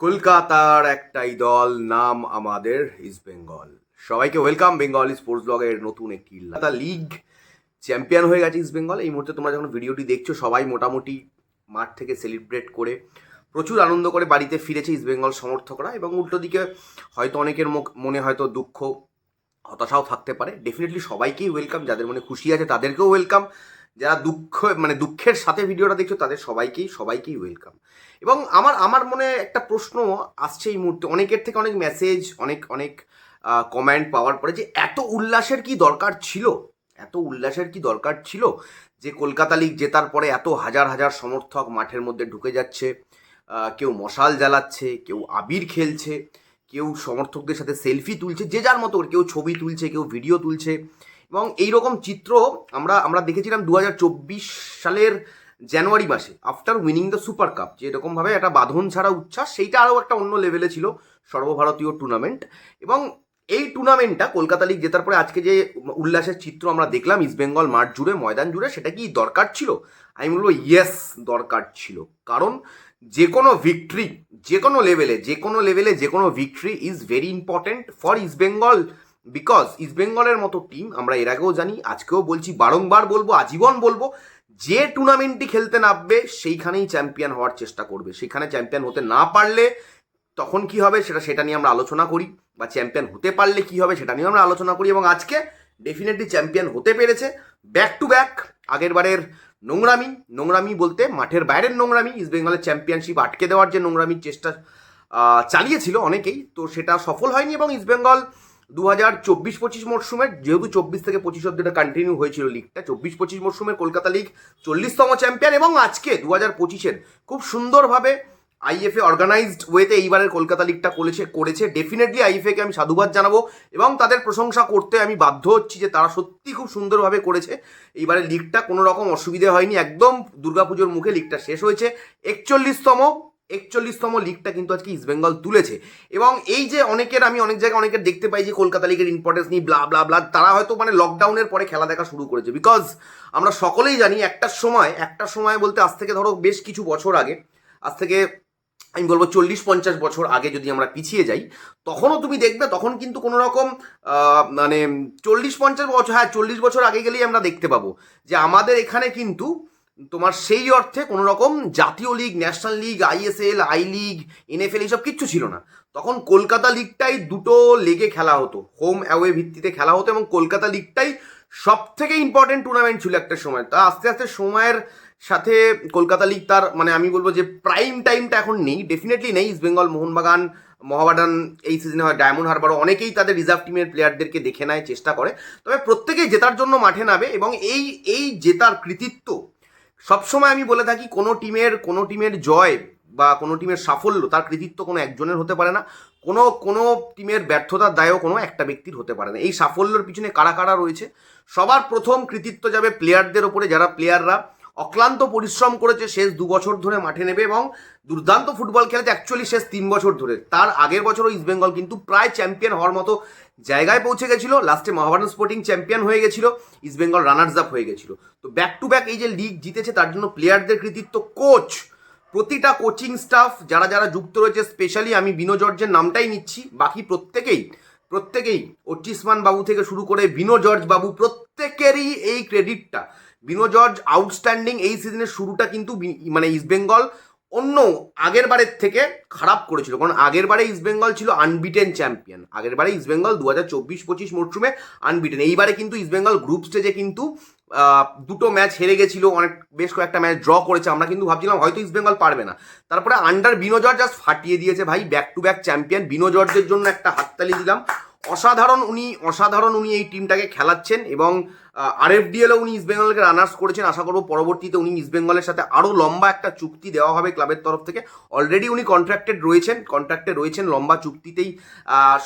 কলকাতার একটাই দল, নাম আমাদের ইস্ট বেঙ্গল সবাইকে ওয়েলকাম বেঙ্গল স্পোর্টস ব্লগের নতুন একটি লাতা লিগ চ্যাম্পিয়ন হয়ে গেছে ইস্ট বেঙ্গল এই মুহূর্তে তোমরা যখন ভিডিওটি দেখছ, সবাই মোটামুটি মাঠ থেকে সেলিব্রেট করে প্রচুর আনন্দ করে বাড়িতে ফিরেছে ইস্ট বেঙ্গল সমর্থকরা এবং উল্টো দিকে হয়তো অনেকের মনে হয়তো দুঃখ, হতাশাও থাকতে পারে। ডেফিনেটলি সবাইকেই ওয়েলকাম যাদের মনে খুশি আছে তাদেরকেও ওয়েলকাম যারা দুঃখ মানে দুঃখের সাথে ভিডিওটা দেখছ, তাদের সবাইকেই সবাইকেই ওয়েলকাম এবং আমার আমার মনে একটা প্রশ্ন আসছে এই মুহূর্তে, অনেকের থেকে অনেক মেসেজ অনেক অনেক কমেন্ট পাওয়ার পরে যে এত উল্লাসের কি দরকার ছিল? এত উল্লাসের কি দরকার ছিল? যে কলকাতা লিগ জেতার পরে এত হাজার হাজার সমর্থক মাঠের মধ্যে ঢুকে যাচ্ছে কেউ মশাল জ্বালাচ্ছে, কেউ আবির খেলছে, কেউ সমর্থকদের সাথে সেলফি তুলছে, যে যার মতো কেউ ছবি তুলছে, কেউ ভিডিও তুলছে। এবং এই রকম চিত্র আমরা আমরা দেখেছিলাম দু হাজার চব্বিশ সালের জানুয়ারি মাসে after winning the super cup যে এরকমভাবে একটা বাঁধন ছাড়া উচ্ছ্বাস, সেইটা আরও একটা অন্য লেভেলে ছিল সর্বভারতীয় টুর্নামেন্ট এবং এই টুর্নামেন্টটা কলকাতা লিগ জেতার পরে আজকে যে উল্লাসের চিত্র আমরা দেখলাম ইস্টবেঙ্গল মাঠ জুড়ে, ময়দান জুড়ে, সেটা কি দরকার ছিল? আমি বলব ইয়েস দরকার ছিল। কারণ যে কোনো ভিক্টরি যে কোনো লেভেলে যে কোনো লেভেলে যে কোনো victory is very important for East Bengal because ইস্টবেঙ্গলের মতো টিম আমরা এর আগেও জানি, আজকেও বলছি, বারংবার বলব, আজীবন বলব, যে টুর্নামেন্টটি খেলতে নামবে, সেইখানেই চ্যাম্পিয়ন হওয়ার চেষ্টা করবে। সেখানে চ্যাম্পিয়ন হতে না পারলে তখন কি হবে, সেটা সেটা নিয়ে আমরা আলোচনা করি, বা চ্যাম্পিয়ন হতে পারলে কি হবে, সেটা নিয়ে আমরা আলোচনা করি, এবং আজকে ডেফিনেটলি চ্যাম্পিয়ন হতে পেরেছে ব্যাক টু ব্যাক আগের বারের নোংরামি। নোংরামি বলতে মাঠের বাইরের নোংরামি ইস্ট বেঙ্গলের চ্যাম্পিয়নশিপ আটকে দেওয়ার যে নোংরামির চেষ্টা চালিয়েছিল অনেকেই, তো সেটা সফল হয়নি, এবং ইস্ট বেঙ্গল দু হাজার চব্বিশ পঁচিশ মরশুমের যেহেতু চব্বিশ থেকে পঁচিশ অব্দি এটা কন্টিনিউ হয়েছিল লিগটা চব্বিশ পঁচিশ মরশুমের কলকাতা লিগ চল্লিশতম চ্যাম্পিয়ন এবং আজকে দু হাজার পঁচিশের খুব সুন্দরভাবে আইএফএ অর্গানাইজড ওয়েতে এইবারের কলকাতা লিগটা করেছে করেছে। ডেফিনেটলি আইএফএকে আমি সাধুবাদ জানাব এবং তাদের প্রশংসা করতে আমি বাধ্য হচ্ছি যে তারা সত্যি খুব সুন্দরভাবে করেছে। এইবারের লিগটা কোনো রকম অসুবিধে হয়নি, একদম দুর্গাপুজোর মুখে লিগটা শেষ হয়েছে। একচল্লিশতম একচল্লিশতম লিগটা কিন্তু আজকে ইস্টবেঙ্গল তুলেছে। এবং এই যে অনেকের, আমি অনেক জায়গায় অনেকের দেখতে পাই যে কলকাতা লিগের ইম্পর্টেন্স নিয়ে ব্লা ব্লা ব্লা তারা হয়তো মানে লকডাউনের পরে খেলা দেখা শুরু করেছে। বিকজ আমরা সকলেই জানি একটার সময় একটা সময় বলতে আজ থেকে ধরো বেশ কিছু বছর আগে, আজ থেকে আমি বলব চল্লিশ পঞ্চাশ বছর আগে যদি আমরা পিছিয়ে যাই, তখনও তুমি দেখবে, তখন কিন্তু কোনো রকম মানে চল্লিশ পঞ্চাশ বছর হ্যাঁ চল্লিশ বছর আগে গেলেই আমরা দেখতে পাবো যে আমাদের এখানে কিন্তু তোমার সেই অর্থে কোনো রকম জাতীয় league, national league, ISL, I league, NFL এইসব কিচ্ছু ছিল না। তখন কলকাতা লিগটাই দুটো লেগে খেলা হতো হোম অ্যাওয়ে ভিত্তিতে খেলা হতো এবং কলকাতা লিগটাই সব থেকে ইম্পর্টেন্ট টুর্নামেন্ট ছিল একটা সময়। তা আস্তে আস্তে সময়ের সাথে কলকাতা লিগ তার মানে আমি বলব যে প্রাইম টাইমটা এখন নেই ডেফিনেটলি নেই। ইস্ট বেঙ্গল মোহনবাগান মহাবাডান এই সিজনে হয় ডায়মন্ড হারবারও অনেকেই তাদের রিজার্ভ টিমের প্লেয়ারদেরকে দেখে নেয়, চেষ্টা করে। তবে প্রত্যেকেই জেতার জন্য মাঠে নামে এবং এই এই জেতার কৃতিত্ব সবসময় আমি বলে থাকি, কোনো টিমের কোনো টিমের জয় বা কোনো টিমের সাফল্য তার কৃতিত্ব কোনো একজনের হতে পারে না। কোনো কোনো টিমের ব্যর্থতার দায়ও কোনো একটা ব্যক্তির হতে পারে না। এই সাফল্যের পিছনে কারা কারা রয়েছে? সবার প্রথম কৃতিত্ব যাবে প্লেয়ারদের ওপরে, যারা প্লেয়াররা অক্লান্ত পরিশ্রম করেছে, শেষ দু বছর ধরে মাঠে নেবে এবং দুর্দান্ত ফুটবল খেলেছে অ্যাকচুয়ালি শেষ তিন বছর ধরে। তার আগের বছরও ইস্টবেঙ্গল কিন্তু প্রায় চ্যাম্পিয়ন হওয়ার মতো জায়গায় পৌঁছে গেছিল। লাস্টে মহাবারণ স্পোর্টিং চ্যাম্পিয়ন হয়ে গেছিল ইস্টবেঙ্গল রানার্স আপ হয়ে গেছিল। তো ব্যাক টু ব্যাক এই যে লিগ জিতেছে, তার জন্য প্লেয়ারদের কৃতিত্ব কোচ প্রতিটা কোচিং স্টাফ যারা যারা যুক্ত রয়েছে স্পেশালি আমি বিনো জর্জের নামটাই নিচ্ছি। বাকি প্রত্যেকেই প্রত্যেকেই অর্চিসমান বাবু থেকে শুরু করে বিনো জর্জ বাবু প্রত্যেকেরই এই ক্রেডিটটা বিনো জর্জ আউটস্ট্যান্ডিং এই সিজনের শুরুটা কিন্তু মানে ইস্টবেঙ্গল অন্য আগের বারের থেকে খারাপ করেছিল। কারণ আগের বারে ইস্টবেঙ্গল ছিল আনবিটেন চ্যাম্পিয়ন আগের বারে ইস্টবেঙ্গল দু হাজার চব্বিশ পঁচিশ মরশুমে আনবিটেন এইবারে কিন্তু ইস্টবেঙ্গল গ্রুপ স্টেজে কিন্তু দুটো ম্যাচ হেরে গেছিল, অনেক, বেশ কয়েকটা ম্যাচ ড্র করেছে। আমরা কিন্তু ভাবছিলাম হয়তো ইস্টবেঙ্গল পারবে না। তারপরে আন্ডার বিনো জর্জ জাস্ট ফাটিয়ে দিয়েছে ভাই back to back champion Bino জর্জের জন্য একটা হাততালি দিলাম। অসাধারণ উনি অসাধারণ উনি এই টিমটাকে খেলাচ্ছেন এবং আর এফ ডিএলও উনি ইস্টবেঙ্গলকে রানার্স করেছেন। আশা করব পরবর্তীতে উনি ইস্টবেঙ্গলের সাথে আরও লম্বা একটা চুক্তি দেওয়া হবে ক্লাবের তরফ থেকে। অলরেডি উনি কন্ট্রাক্টেড রয়েছেন কন্ট্রাক্টে রয়েছেন লম্বা চুক্তিতেই।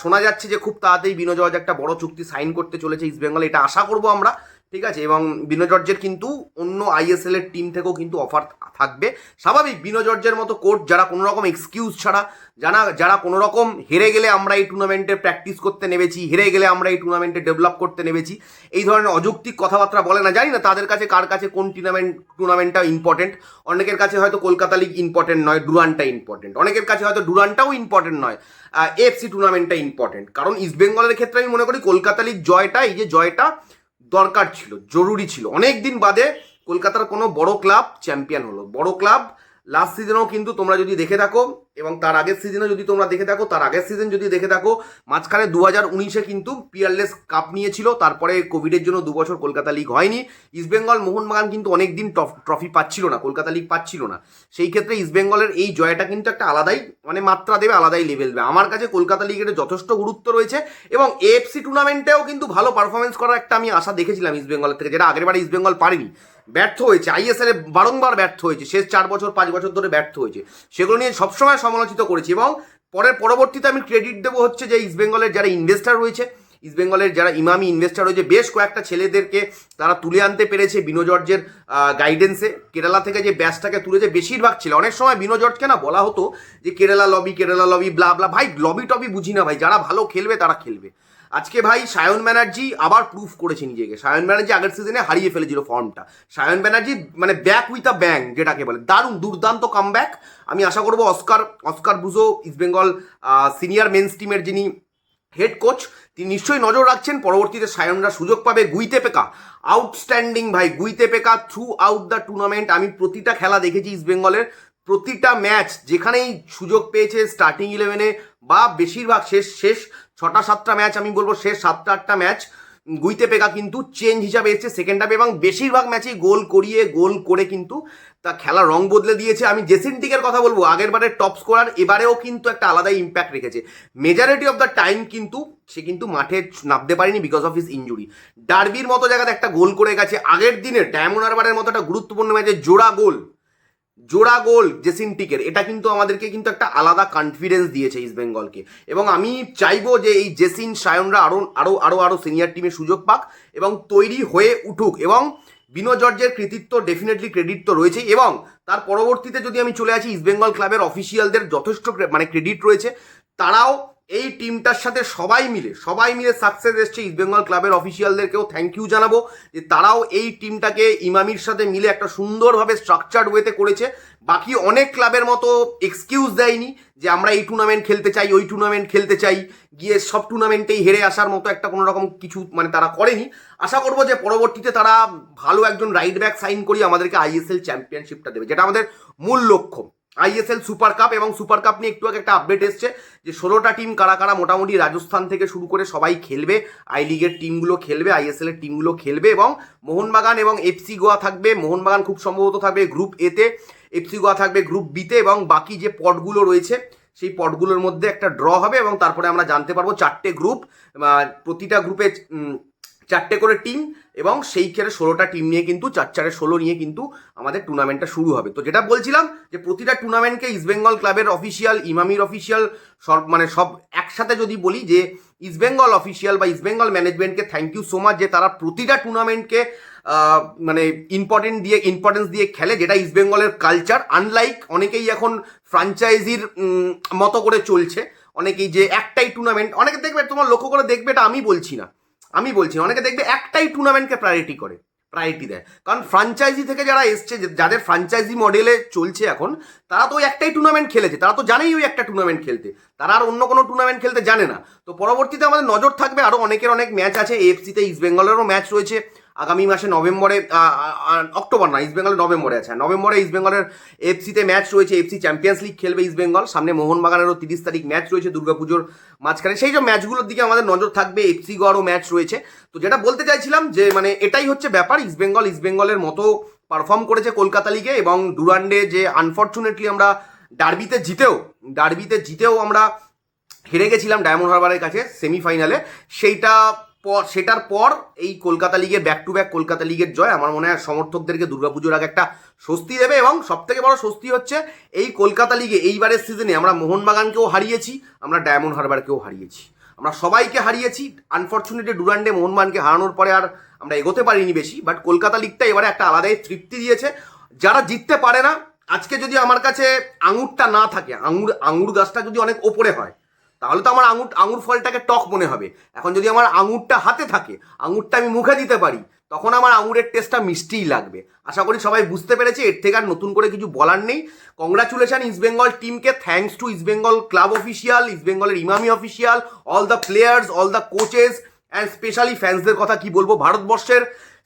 শোনা যাচ্ছে যে খুব তাড়াতাড়ি বিনো একটা বড় চুক্তি সাইন করতে চলেছে ইস্টবেঙ্গল এটা আশা করব আমরা। ঠিক আছে? এবং বিনো জর্জের কিন্তু অন্য আইএসএল এর টিম থেকেও কিন্তু অফার থাকবে। স্বাভাবিক বিনো জর্জের মতো কোর্ট যারা কোনো রকম এক্সকিউজ ছাড়া, যারা যারা কোনো রকম হেরে গেলে আমরা এই টুর্নামেন্টে প্র্যাকটিস করতে নেমেছি, হেরে গেলে আমরা এই টুর্নামেন্টে ডেভেলপ করতে নেমেছি, এই ধরনের অযৌক্তিক কথাবার্তা বলে না। জানি না তাদের কাছে কার কাছে কোন টুর্নামেন্ট টুর্নামেন্টটা ইম্পর্টেন্ট অনেকের কাছে হয়তো কলকাতা লিগ ইম্পর্টেন্ট নয় ডুরানটা ইম্পর্টেন্ট অনেকের কাছে হয়তো ডুরানটাও ইম্পর্টেন্ট নয় এফসি টুর্নামেন্টটা ইম্পর্টেন্ট কারণ ইস্টবেঙ্গলের ক্ষেত্রে আমি মনে করি কলকাতা লিগ জয়টা, এই যে জয়টা দরকার ছিল, জরুরি ছিল। অনেক দিন বাদে কলকাতার কোনো বড় ক্লাব চ্যাম্পিয়ন হলো। বড় ক্লাব লাস্ট সিজনেও কিন্তু তোমরা যদি দেখে থাকো এবং তার আগের সিজনে যদি তোমরা দেখে থাকো, তার আগের সিজন যদি দেখে থাকো, মাঝখানে দু হাজার উনিশে কিন্তু পিয়ারলেস কাপ নিয়েছিল। তারপরে কোভিডের জন্য দু বছর কলকাতা লিগ হয়নি। ইস্টবেঙ্গল মোহনবাগান কিন্তু অনেক দিন ট্রফি পাচ্ছিল না, কলকাতা লিগ পাচ্ছিল না। সেই ক্ষেত্রে ইস্টবেঙ্গলের এই জয়টা কিন্তু একটা আলাদাই মানে মাত্রা দেবে, আলাদাই লেভেল দেবে। আমার কাছে কলকাতা লিগের যথেষ্ট গুরুত্ব রয়েছে এবং এএফসি টুর্নামেন্টেও কিন্তু ভালো পারফরমেন্স করার একটা আমি আশা দেখেছিলাম ইস্টবেঙ্গলের থেকে, যেটা আগের বারে ইস্টবেঙ্গল পারেনি। ব্যর্থ হয়েছে আইএসএল এ বারংবার ব্যর্থ হয়েছে, শেষ চার বছর, পাঁচ বছর ধরে ব্যর্থ হয়েছে। সেগুলো নিয়ে সবসময় সমালোচিত করেছি এবং পরের পরবর্তীতে আমি ক্রেডিট দেবো হচ্ছে যে ইস্ট বেঙ্গলের যারা ইনভেস্টার রয়েছে ইস্ট বেঙ্গলের যারা ইমামি ইনভেস্টার রয়েছে, বেশ কয়েকটা ছেলেদেরকে তারা তুলে আনতে পেরেছে বিনো জর্জের গাইডেন্সে কেরালা থেকে যে ব্যাচটাকে তুলেছে, বেশিরভাগ ছেলে, অনেক সময় বিনো জর্জকে না বলা হতো যে, Kerala lobby Kerala lobby blah blah ভাই লবি টবি বুঝি না ভাই, যারা ভালো খেলবে তারা খেলবে। আজকে ভাই সায়ন ব্যানার্জি আবার প্রুফ করেছে নিজেকে। সায়ন ব্যানার্জি আগের সিজনে হারিয়ে ফেলেছিল ফর্মটা সায়ন ব্যানার্জি মানে ব্যাক উইথ আ ব্যাং যেটাকে বলে। দারুণ, দুর্দান্ত কাম আমি আশা করব অস্কার অস্কার বুজো ইস্টবেঙ্গল সিনিয়র মেন্স টিমের যিনি হেড কোচ তিনি নিশ্চয়ই নজর রাখছেন। পরবর্তীতে সায়নরা সুযোগ পাবে গুইতে পেকা আউটস্ট্যান্ডিং ভাই গুইতে পেকা থ্রু আউট দ্য টুর্নামেন্ট আমি প্রতিটা খেলা দেখেছি ইস্টবেঙ্গলের প্রতিটা ম্যাচ যেখানেই সুযোগ পেয়েছে স্টার্টিং ইলেভেনে বা বেশিরভাগ শেষ শেষ ছটা, সাতটা ম্যাচ, আমি বলব শেষ সাতটা, আটটা ম্যাচ, গুইতে পেকা কিন্তু চেঞ্জ হিসাবে এসেছে সেকেন্ড হাফে এবং বেশিরভাগ ম্যাচেই গোল করিয়ে, গোল করে কিন্তু তা খেলা রং বদলে দিয়েছে। আমি জেসিনটিকের কথা বলব, আগের বারে টপ স্কোরার এবারেও কিন্তু একটা আলাদাই ইম্প্যাক্ট রেখেছে। মেজরিটি অফ দ্য টাইম কিন্তু সে কিন্তু মাঠে নামতে পারেনি বিকজ অফ হিস ইঞ্জুরি ডার্বির মতো জায়গাতে একটা গোল করে গেছে। আগের দিনে ডায়মন্ড মতো একটা গুরুত্বপূর্ণ ম্যাচে জোড়া গোল। জোড়া গোল জেসিন টিকের। এটা কিন্তু আমাদেরকে কিন্তু একটা আলাদা কনফিডেন্স দিয়েছে ইস্ট বেঙ্গলকে এবং আমি চাইব যে এই জেসিন, সায়নরা আরও আরও আরও আরও সিনিয়র টিমে সুযোগ পাক এবং তৈরি হয়ে উঠুক। এবং বিনো জর্জের কৃতিত্ব ডেফিনেটলি ক্রেডিট তো রয়েছেই এবং তার পরবর্তীতে যদি আমি চলে আসি ইস্ট বেঙ্গল ক্লাবের অফিসিয়ালদের যথেষ্ট মানে ক্রেডিট রয়েছে, তারাও এই টিমটার সাথে সবাই মিলে সবাই মিলে সাকসেস এসছে ইস্টবেঙ্গল ক্লাবের অফিসিয়ালদেরকেও থ্যাংক ইউ জানাব যে তারাও এই টিমটাকে ইমামির সাথে মিলে একটা সুন্দরভাবে স্ট্রাকচার্ড ওয়েতে করেছে। বাকি অনেক ক্লাবের মতো এক্সকিউজ দেয়নি যে আমরা এই টুর্নামেন্ট খেলতে চাই, ওই টুর্নামেন্ট খেলতে চাই। গিয়ে সব টুর্নামেন্টেই হেরে আসার মতো একটা কোনো রকম কিছু মানে তারা করেনি। আশা করব যে পরবর্তীতে তারা ভালো একজন রাইট ব্যাক সাইন করি আমাদেরকে আইএসএল চ্যাম্পিয়নশিপটা দেবে, যেটা আমাদের মূল লক্ষ্য। আইএসএল সুপার কাপ এবং সুপার কাপ নিয়ে একটু আগে একটা আপডেট এসছে যে ষোলোটা টিম কারা কারা মোটামুটি রাজস্থান থেকে শুরু করে সবাই খেলবে। আই লিগের টিমগুলো খেলবে আইএসএল এর টিমগুলো খেলবে এবং মোহনবাগান এবং এফসি গোয়া থাকবে। মোহনবাগান খুব সম্ভবত থাকবে গ্রুপ এতে এফসি গোয়া থাকবে গ্রুপ বিতে এবং বাকি যে পটগুলো রয়েছে, সেই পটগুলোর মধ্যে একটা ড্র হবে এবং তারপরে আমরা জানতে পারব চারটে গ্রুপ প্রতিটা গ্রুপে চারটে করে টিম এবং সেই ক্ষেত্রে ষোলোটা টিম নিয়ে কিন্তু, চার চারে ষোলো নিয়ে কিন্তু আমাদের টুর্নামেন্টটা শুরু হবে। তো যেটা বলছিলাম যে প্রতিটা টুর্নামেন্টকে ইস্টবেঙ্গল ক্লাবের অফিসিয়াল ইমামির অফিসিয়াল সব মানে সব একসাথে যদি বলি যে ইস্টবেঙ্গল অফিসিয়াল বা ইস্টবেঙ্গল ম্যানেজমেন্টকে থ্যাংক ইউ সো মাচ যে তারা প্রতিটা টুর্নামেন্টকে মানে ইম্পর্টেন্ট দিয়ে ইম্পর্টেন্স দিয়ে খেলে, যেটা ইস্টবেঙ্গলের কালচার আনলাইক অনেকেই এখন ফ্রাঞ্চাইজির মতো করে চলছে। অনেকেই যে একটাই টুর্নামেন্ট অনেকে দেখবে, তোমার লক্ষ্য করে দেখবে এটা আমি বলছি না। আমি বলছি, অনেকে দেখবে একটাই টুর্নামেন্টকে প্রায়োরিটি করে প্রায়োরিটি দেয়। কারণ ফ্রাঞ্চাইজি থেকে যারা এসছে যাদের ফ্রাঞ্চাইজি মডেলে চলছে এখন, তারা তো ওই একটাই টুর্নামেন্ট খেলেছে, তারা তো জানেই ওই একটা টুর্নামেন্ট খেলতে। তারা আর অন্য কোনো টুর্নামেন্ট খেলতে জানে না। তো পরবর্তীতে আমাদের নজর থাকবে আরও অনেকের অনেক ম্যাচ আছে এফসিতে ইস্ট বেঙ্গলেরও ম্যাচ রয়েছে। আগামী মাসে নভেম্বরে অক্টোবর না ইস্ট বেঙ্গল নভেম্বরে আছে। নভেম্বরে ইস্ট বেঙ্গলের এফসিতে ম্যাচ রয়েছে এফসি চ্যাম্পিয়ন্স লিগ খেলবে ইস্ট বেঙ্গল সামনে মোহনবাগানেরও তিরিশ তারিখ ম্যাচ রয়েছে, দুর্গাপুজোর মাঝখানে। সেই সব ম্যাচগুলোর দিকে আমাদের নজর থাকবে এফসি গড়ও ম্যাচ রয়েছে। তো যেটা বলতে চাইছিলাম যে মানে এটাই হচ্ছে ব্যাপার ইস্ট বেঙ্গল ইস্ট বেঙ্গলের মতো পারফর্ম করেছে কলকাতা লিগে এবং ডুরান্ডে যে আনফর্চুনেটলি আমরা ডার্বিতে জিতেও ডার্বিতে জিতেও আমরা হেরে গেছিলাম ডায়মন্ড হারবারের কাছে সেমিফাইনালে সেইটা পর, সেটার পর এই কলকাতা লিগের ব্যাক টু ব্যাক কলকাতা লিগের জয় আমার মনে হয় সমর্থকদেরকে দুর্গাপুজোর আগে একটা স্বস্তি দেবে এবং সব থেকে বড় স্বস্তি হচ্ছে এই কলকাতা লিগে এইবারের সিজনে আমরা মোহনবাগানকেও হারিয়েছি, আমরা ডায়মন্ড হারবারকেও হারিয়েছি। আমরা সবাইকে হারিয়েছি আনফর্চুনেটলি ডুরান্ডে মোহনবাগানকে হারানোর পরে আর আমরা এগোতে পারিনি বেশি বাট কলকাতা লিগটা এবারে একটা আলাদাই তৃপ্তি দিয়েছে। যারা জিততে পারে না, আজকে যদি আমার কাছে আঙুরটা না থাকে, আঙুর আঙুর গাছটা যদি অনেক ওপরে হয় তাহলে তো আমার আঙুর আঙুর ফলটাকে টক মনে হবে। এখন যদি আমার আঙুরটা হাতে থাকে, আঙুরটা আমি মুখে দিতে পারি, তখন আমার আঙুরের টেস্টটা মিষ্টিই লাগবে। আশা করি সবাই বুঝতে পেরেছে, এর থেকে আর নতুন করে কিছু বলার নেই। কংগ্রাচুলেশন ইস্ট বেঙ্গল টিমকে thanks to East Bengal club official East বেঙ্গলের Emami official all the players all the coaches and specially ফ্যান্সদের কথা কি বলব? ভারতবর্ষের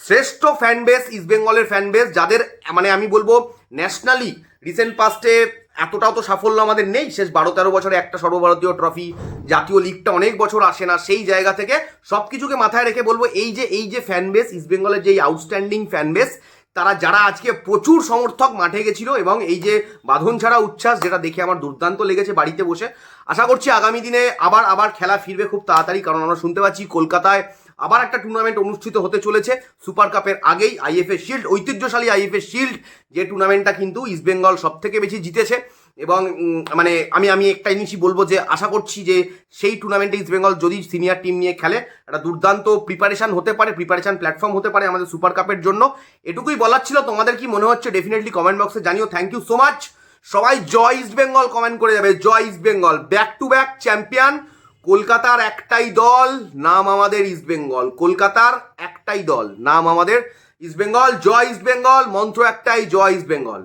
শ্রেষ্ঠ ফ্যান বেস ইস্ট বেঙ্গলের ফ্যান বেস যাদের মানে আমি বলব ন্যাশনালি রিসেন্ট পাস্টে এতটাও তো সাফল্য আমাদের নেই। শেষ বারো তেরো বছরে একটা সর্বভারতীয় ট্রফি জাতীয় লিগটা অনেক বছর আসে না। সেই জায়গা থেকে সব কিছুকে মাথায় রেখে বলব, এই যে এই যে ফ্যান বেস ইস্ট বেঙ্গলের যে আউটস্ট্যান্ডিং ফ্যান বেস তারা যারা আজকে প্রচুর সমর্থক মাঠে গেছিল এবং এই যে বাঁধন ছাড়া উচ্ছ্বাস, যেটা দেখে আমার দুর্দান্ত লেগেছে বাড়িতে বসে, আশা করছি আগামী দিনে আবার আবার খেলা ফিরবে খুব তাড়াতাড়ি। কারণ আমরা শুনতে পাচ্ছি কলকাতায় আবার একটা টুর্নামেন্ট অনুষ্ঠিত হতে চলেছে সুপার কাপের আগেই আইএফএ শিল্ড ঐতিহ্যশালী আইএফএ শিল্ড যে টুর্নামেন্টটা কিন্তু ইস্টবেঙ্গল সব থেকে বেশি জিতেছে এবং মানে আমি আমি একটা জিনিসই বলব যে আশা করছি যে সেই টুর্নামেন্টে ইস্টবেঙ্গল যদি সিনিয়র টিম নিয়ে খেলে, একটা দুর্দান্ত প্রিপারেশন হতে পারে প্রিপারেশন প্ল্যাটফর্ম হতে পারে আমাদের সুপার কাপের জন্য। এটুকুই বলার ছিল, তোমাদের কি মনে হচ্ছে ডেফিনেটলি কমেন্ট বক্সে জানিও। থ্যাংক ইউ সো মাচ সবাই জয় ইস্ট বেঙ্গল কমেন্ট করে যাবে। জয় East Bengal back to back champion কলকাতার একটাই দল, নাম আমাদের ইস্টবেঙ্গল কলকাতার একটাই দল, নাম আমাদের ইস্টবেঙ্গল জয় ইস্ট বেঙ্গল মন্ত্র একটাই, জয় ইস্ট বেঙ্গল